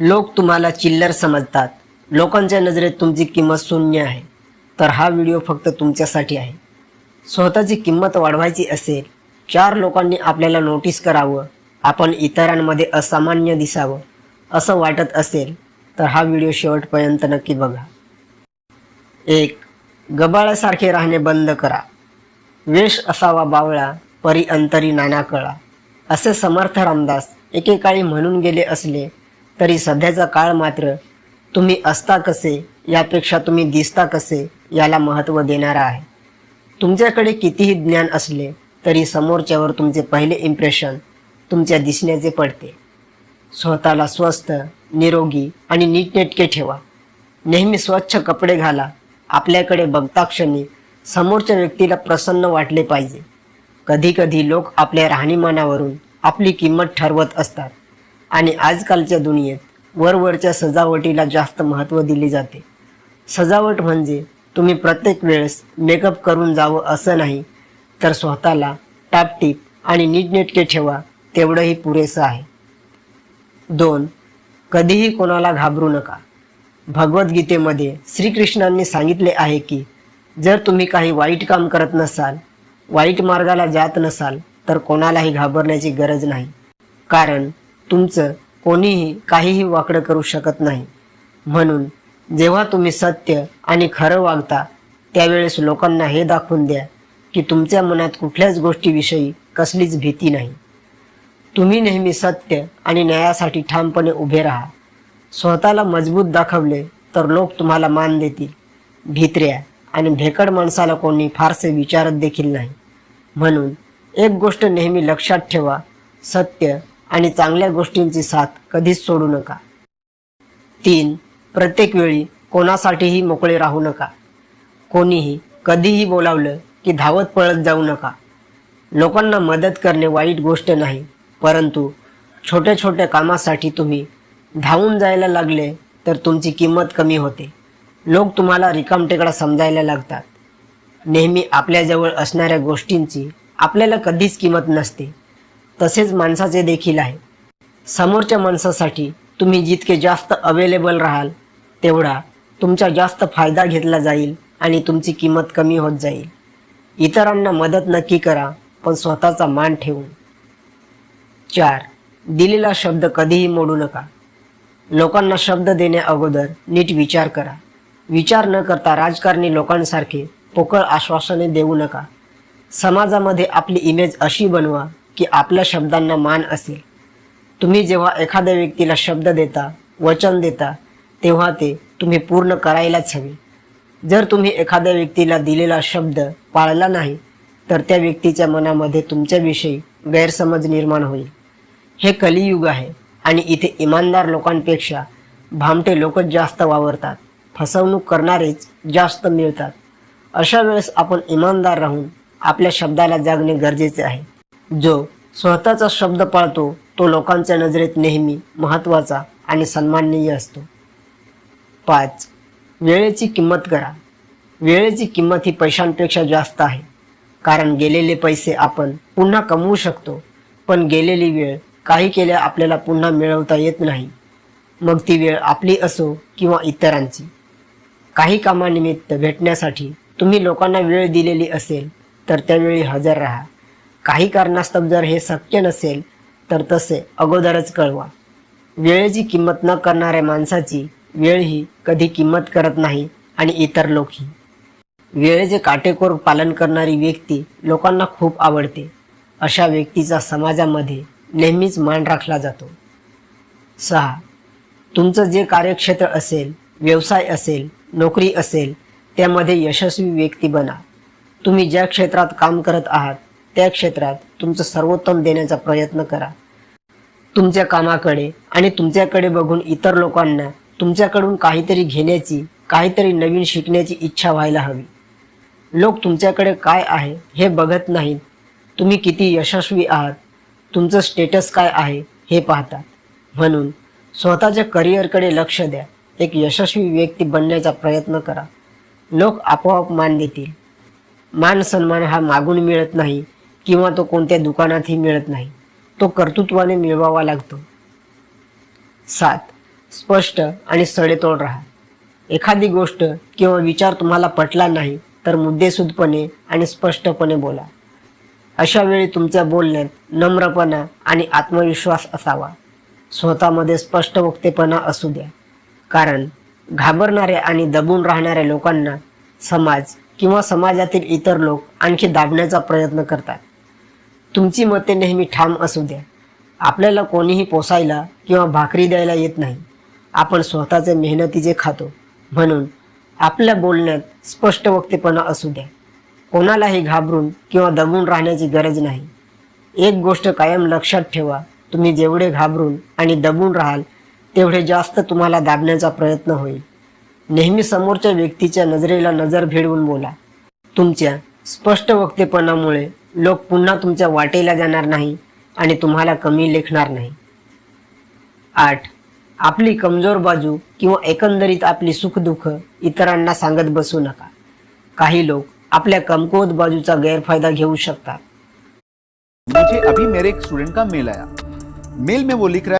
लोक तुम्हाला चिल्लर समजतात. लोकांच्या नजरेत तुमची किंमत शून्य आहे. तर हा व्हिडिओ फक्त तुमच्यासाठी आहे. स्वतःची किंमत वाढवायची असेल चार लोकांनी आपल्याला नोटीस करावं. आपण इतरांमध्ये असामान्य दिसावं असं वाटत असेल तर हा व्हिडिओ शेवटपर्यंत नक्की बघा. एक गबाळासारखे राहणे बंद करा. वेश असावा बावळा परी अंतरी नाना कळा. असे समर्थ रामदास एकेकाळी म्हणून गेले असले तरी सध्याचा काळ मात्र तुम्ही असता कसे यापेक्षा तुम्ही दिसता कसे याला महत्त्व देणारा आहे. तुमच्याकडे कितीही ज्ञान असले तरी समोरच्यावर तुमचे पहिले इम्प्रेशन तुमच्या दिसण्याचे पडते. स्वतःला स्वस्त निरोगी आणि नीटनेटके ठेवा. नेहमी स्वच्छ कपडे घाला. आपल्याकडे बघता क्षणी समोरच्या व्यक्तीला प्रसन्न वाटले पाहिजे. कधीकधी लोक आपल्या राहणीमानावरून आपली किंमत ठरवत असतात. आणि आजकालच्या दुनियेत वरवरच्या सजावटीला जास्त महत्त्व दिले जाते. सजावट म्हणजे तुम्ही प्रत्येक वेळेस मेकअप करून जावं असं नाही तर स्वतःला टापटीप आणि नीटनेटके ठेवा तेवढंही पुरेसं आहे. दोन कधीही कोणाला घाबरू नका. भगवद्गीतेमध्ये श्रीकृष्णांनी सांगितले आहे की जर तुम्ही काही वाईट काम करत नसाल वाईट मार्गाला जात नसाल तर कोणालाही घाबरण्याची गरज नाही. कारण तुमचं कोणीही काहीही वाकडं करू शकत नाही. म्हणून जेव्हा तुम्ही सत्य आणि खरं वागता त्यावेळेस लोकांना हे दाखवून द्या की तुमच्या मनात कुठल्याच गोष्टीविषयी कसलीच भीती नाही. तुम्ही नेहमी सत्य आणि न्यायासाठी ठामपणे उभे राहा. स्वतःला मजबूत दाखवले तर लोक तुम्हाला मान देतील. भित्र्या आणि भेकड माणसाला कोणी फारसे विचारत देखील नाही. म्हणून एक गोष्ट नेहमी लक्षात ठेवा सत्य आणि चांगल्या गोष्टींची साथ कधीच सोडू नका. तीन प्रत्येक वेळी कोणासाठीही मोकळे राहू नका. कोणीही कधीही बोलावलं की धावत पळत जाऊ नका. लोकांना मदत करणे वाईट गोष्ट नाही परंतु छोट्या छोट्या कामासाठी तुम्ही धावून जायला लागले तर तुमची किंमत कमी होते. लोक तुम्हाला रिकामटेकडा समजायला लागतात. नेहमी आपल्याजवळ असणाऱ्या गोष्टींची आपल्याला कधीच किंमत नसते. तसेच माणसाचे देखील आहे. समोरच्या माणसासाठी तुम्ही जितके जास्त अवेलेबल राहाल तेवढा तुमचा जास्त फायदा घेतला जाईल आणि तुमची किंमत कमी होत जाईल. इतरांना मदत नक्की करा पण स्वतःचा मान ठेवून. चार दिलेला शब्द कधीही मोडू नका. लोकांना शब्द देण्या अगोदर नीट विचार करा. विचार न करता राजकारणी लोकांसारखे पोकळ आश्वासने देऊ नका. समाजामध्ये आपली इमेज अशी बनवा की आपल्या शब्दांना मान असेल. तुम्ही जेव्हा एखाद्या व्यक्तीला शब्द देता वचन देता तेव्हा ते तुम्ही पूर्ण करायलाच हवे. जर तुम्ही एखाद्या व्यक्तीला दिलेला शब्द पाळला नाही तर त्या व्यक्तीच्या मनामध्ये तुमच्याविषयी गैरसमज निर्माण होईल. हे कलियुग आहे आणि इथे इमानदार लोकांपेक्षा भामटे लोकच जास्त वावरतात. फसवणूक करणारेच जास्त मिळतात. अशा वेळेस आपण इमानदार राहून आपल्या शब्दाला जागणे गरजेचे आहे. जो स्वतःचा शब्द पाळतो तो लोकांच्या नजरेत नेहमी महत्त्वाचा आणि सन्माननीय असतो. पाच वेळेची किंमत करा. वेळेची किंमत ही पैशांपेक्षा जास्त आहे. कारण गेलेले पैसे आपण पुन्हा कमवू शकतो पण गेलेली वेळ काही केल्या आपल्याला पुन्हा मिळवता येत नाही. मग ती वेळ आपली असो किंवा इतरांची. काही कामानिमित्त भेटण्यासाठी तुम्ही लोकांना वेळ दिलेली असेल तर त्यावेळी हजर राहा. काही कारणास्तव जर हे शक्य नसेल तर तसे अगोदरच कळवा. वेळेची किंमत न करणाऱ्या माणसाची वेळ ही कधी किंमत करत नाही आणि इतर लोकही. वेळेचे काटेकोर पालन करणारी व्यक्ती लोकांना खूप आवडते. अशा व्यक्तीचा समाजामध्ये नेहमीच मान राखला जातो. सहा. तुमचं जे कार्यक्षेत्र असेल व्यवसाय असेल नोकरी असेल त्यामध्ये यशस्वी व्यक्ती बना. तुम्ही ज्या क्षेत्रात काम करत आहात त्या क्षेत्रात तुमचं सर्वोत्तम देण्याचा प्रयत्न करा. तुमच्या कामाकडे आणि तुमच्याकडे बघून इतर लोकांना तुमच्याकडून काहीतरी घेण्याची काहीतरी नवीन शिकण्याची इच्छा व्हायला हवी. लोक तुमच्याकडे काय आहे हे बघत नाहीत. तुम्ही किती यशस्वी आहात. तुमचं स्टेटस काय आहे हे पाहतात. म्हणून स्वतःच्या करिअरकडे लक्ष द्या. एक यशस्वी व्यक्ती बनण्याचा प्रयत्न करा. लोक आपोआप मान देतील. मान सन्मान हा मागून मिळत नाही. किंवा तो कोणत्या दुकानातही मिळत नाही. तो कर्तृत्वाने मिळवावा लागतो. सात स्पष्ट आणि सडेतोड राहा. एखादी गोष्ट किंवा विचार तुम्हाला पटला नाही तर मुद्देसूदपणे आणि स्पष्टपणे बोला. अशा वेळी तुमच्या बोलण्यात नम्रपणा आणि आत्मविश्वास असावा. स्वतःमध्ये स्पष्ट वक्तेपणा असू द्या. कारण घाबरणाऱ्या आणि दबून राहणाऱ्या लोकांना समाज किंवा समाजातील इतर लोक आणखी दाबण्याचा प्रयत्न करतात. तुमची मते नेहमी ठाम असू द्या. आपल्याला कोणीही पोसायला किंवा भाकरी द्यायला येत नाही. आपण स्वतःचे मेहनतीचे खातो. म्हणून आपल्या बोलण्यात स्पष्ट वक्तेपणा असू द्या. कोणालाही घाबरून किंवा दबून राहण्याची गरज नाही. एक गोष्ट कायम लक्षात ठेवा. तुम्ही जेवढे घाबरून आणि दबून राहाल तेवढे जास्त तुम्हाला दाबण्याचा प्रयत्न होईल. नेहमी समोरच्या व्यक्तीच्या नजरेला नजर भिडवून बोला. तुमच्या स्पष्ट वक्तेपणामुळे लोक पुन्हा तुमच्या वाटेला जाणार नाही आणि तुम्हाला कमी लेखणार नाही. आठ आपली कमजोर बाजू किंवा एकंदरीत आपली सुखदुःख इतरांना सांगत बसू नका. काही लोक आपल्या कमकुवत बाजूचा गैरफायदा घेऊ शकतात. मुझे अभी मेरे एक स्टूडेंट का मेल आया। मेल में वो लिख रहा है